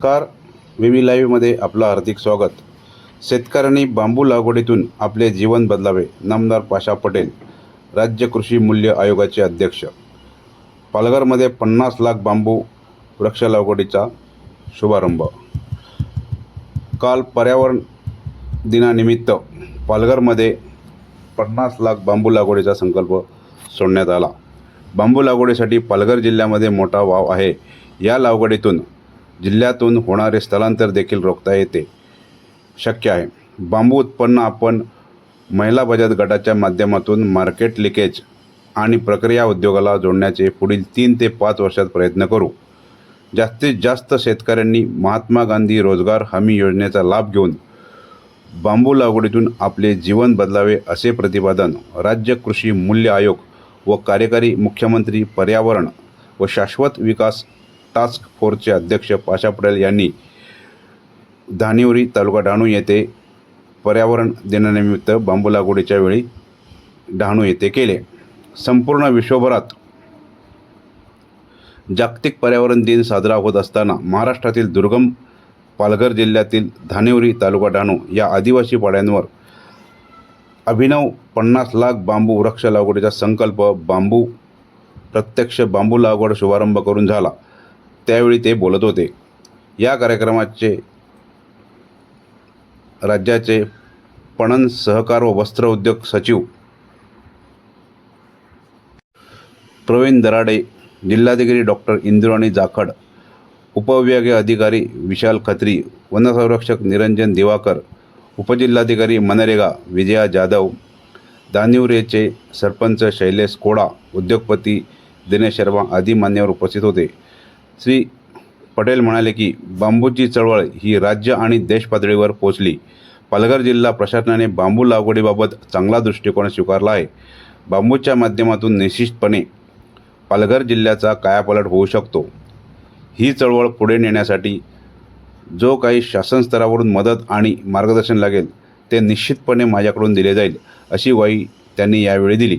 Car विवी लाईव्हमध्ये आपलं हार्दिक स्वागत. शेतकऱ्यांनी बांबू लागवडीतून आपले जीवन बदलावे नामदार पाशा पटेल राज्य कृषी मूल्य आयोगाचे अध्यक्ष. पालघरमध्ये पन्नास लाख बांबू वृक्ष लागवडीचा शुभारंभ. काल पर्यावरण दिनानिमित्त पालघरमध्ये पन्नास लाख बांबू लागवडीचा संकल्प सोडण्यात आला. बांबू लागवडीसाठी पालघर जिल्ह्यामध्ये मोठा वाव आहे. या लागवडीतून जिल्ह्यातून होणारे स्थलांतर देखील रोखता येते. शक्य आहे. बांबू उत्पन्न आपण महिला बचत गटाच्या माध्यमातून मार्केट लिकेज आणि प्रक्रिया उद्योगाला जोडण्याचे पुढील तीन ते पाच वर्षात प्रयत्न करू. जास्तीत जास्त शेतकऱ्यांनी महात्मा गांधी रोजगार हमी योजनेचा लाभ घेऊन बांबू लागवडीतून आपले जीवन बदलावे असे प्रतिपादन राज्य कृषी मूल्य आयोग व कार्यकारी मुख्यमंत्री पर्यावरण व शाश्वत विकास टास्क फोर्सचे अध्यक्ष पाशा पटेल यांनी धानिवरी तालुका डहाणू येथे पर्यावरण दिनानिमित्त बांबू लागवडीच्या वेळी डहाणू येथे केले. संपूर्ण विश्वभरात जागतिक पर्यावरण दिन साजरा होत असताना महाराष्ट्रातील दुर्गम पालघर जिल्ह्यातील धानिवरी तालुका डहाणू या आदिवासी पाड्यांवर अभिनव पन्नास लाख बांबू वृक्ष लागवडीचा संकल्प बांबू प्रत्यक्ष बांबू लागवड शुभारंभ करून झाला. त्यावेळी ते बोलत होते. या कार्यक्रमाचे राज्याचे पणन सहकार व वस्त्र उद्योग सचिव प्रवीण दराडे जिल्हाधिकारी डॉक्टर इंदुराणी जाखड उपविभागीय अधिकारी विशाल खत्री वनसंरक्षक निरंजन दिवाकर उपजिल्हाधिकारी मनरेगा विजया जाधव दानिवरेचे सरपंच शैलेश कोडा उद्योगपती दिनेश शर्मा आदी मान्यवर उपस्थित होते. श्री पटेल म्हणाले की बांबूची चळवळ ही राज्य आणि देश पातळीवर पोचली. पालघर जिल्हा प्रशासनाने बांबू लागवडीबाबत चांगला दृष्टिकोन स्वीकारला आहे. बांबूच्या माध्यमातून निश्चितपणे पालघर जिल्ह्याचा कायापालट होऊ शकतो. ही चळवळ पुढे नेण्यासाठी जो काही शासन स्तरावरून मदत आणि मार्गदर्शन लागेल ते निश्चितपणे माझ्याकडून दिले जाईल अशी ग्वाही त्यांनी यावेळी दिली.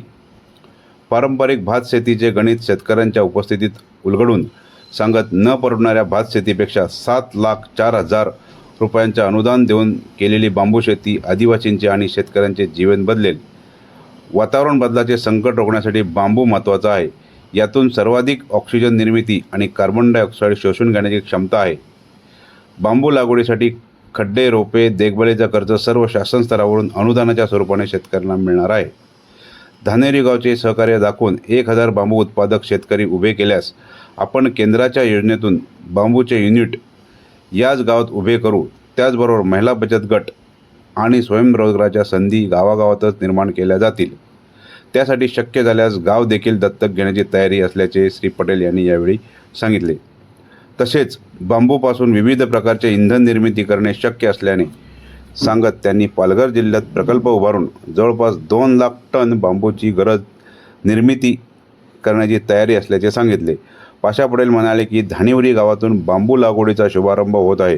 पारंपरिक भात शेतीचे गणित शेतकऱ्यांच्या उपस्थितीत उलगडून सांगत न परवडणाऱ्या भात शेतीपेक्षा सात लाख चार हजार रुपयांचे अनुदान देऊन केलेली बांबू शेती आदिवासींचे आणि शेतकऱ्यांचे जीवन बदलेल. वातावरण बदलाचे संकट रोखण्यासाठी बांबू महत्त्वाचा आहे. यातून सर्वाधिक ऑक्सिजन निर्मिती आणि कार्बन डायऑक्साईड शोषून घेण्याची क्षमता आहे. बांबू लागवडीसाठी खड्डे रोपे देखभालीचा खर्च सर्व शासन स्तरावरून अनुदानाच्या स्वरूपाने शेतकऱ्यांना मिळणार आहे. धानेरी गावचे सहकार्य दाखवून एक हजार बांबू उत्पादक शेतकरी उभे केल्यास आपण केंद्राच्या योजनेतून बांबूचे युनिट याच गावात उभे करू. त्याचबरोबर महिला बचत गट आणि स्वयंरोजगाराच्या संधी गावागावातच निर्माण केल्या जातील. त्यासाठी शक्य झाल्यास गाव देखील दत्तक घेण्याची तयारी असल्याचे श्री पटेल यांनी यावेळी सांगितले. तसेच बांबूपासून विविध प्रकारचे इंधन निर्मिती करणे शक्य असल्याने सांगत त्यांनी पालघर जिल्ह्यात प्रकल्प उभारून जवळपास दोन लाख टन बांबूची गरज निर्मिती करण्याची तयारी असल्याचे सांगितले. पाशा पटेल म्हणाले की धानिवरी गावातून बांबू लागवडीचा शुभारंभ होत आहे.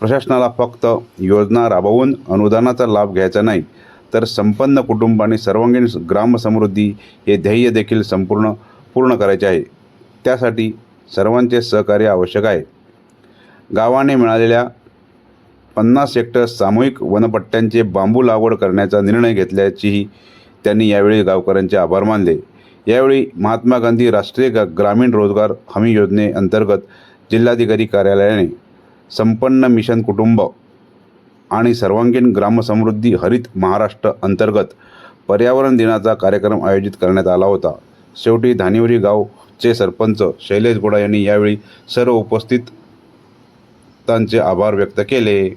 प्रशासनाला फक्त योजना राबवून अनुदानाचा लाभ घ्यायचा नाही तर संपन्न कुटुंब आणि सर्वांगीण ग्रामसमृद्धी हे ध्येय देखील संपूर्ण पूर्ण करायचे आहे. त्यासाठी सर्वांचे सहकार्य आवश्यक आहे. गावाने मिळालेल्या पन्नास हेक्टर सामूहिक वनपट्ट्यांचे बांबू लागवड करण्याचा निर्णय घेतल्याचीही त्यांनी यावेळी गावकऱ्यांचे आभार मानले. यावेळी महात्मा गांधी राष्ट्रीय ग ग्रामीण रोजगार हमी योजनेअंतर्गत जिल्हाधिकारी कार्यालयाने संपन्न मिशन कुटुंब आणि सर्वांगीण ग्रामसमृद्धी हरित महाराष्ट्र अंतर्गत पर्यावरण दिनाचा कार्यक्रम आयोजित करण्यात आला होता. शेवटी धानिवरी गावचे सरपंच शैलेश गोडा यांनी यावेळी सर्व उपस्थितांचे आभार व्यक्त केले.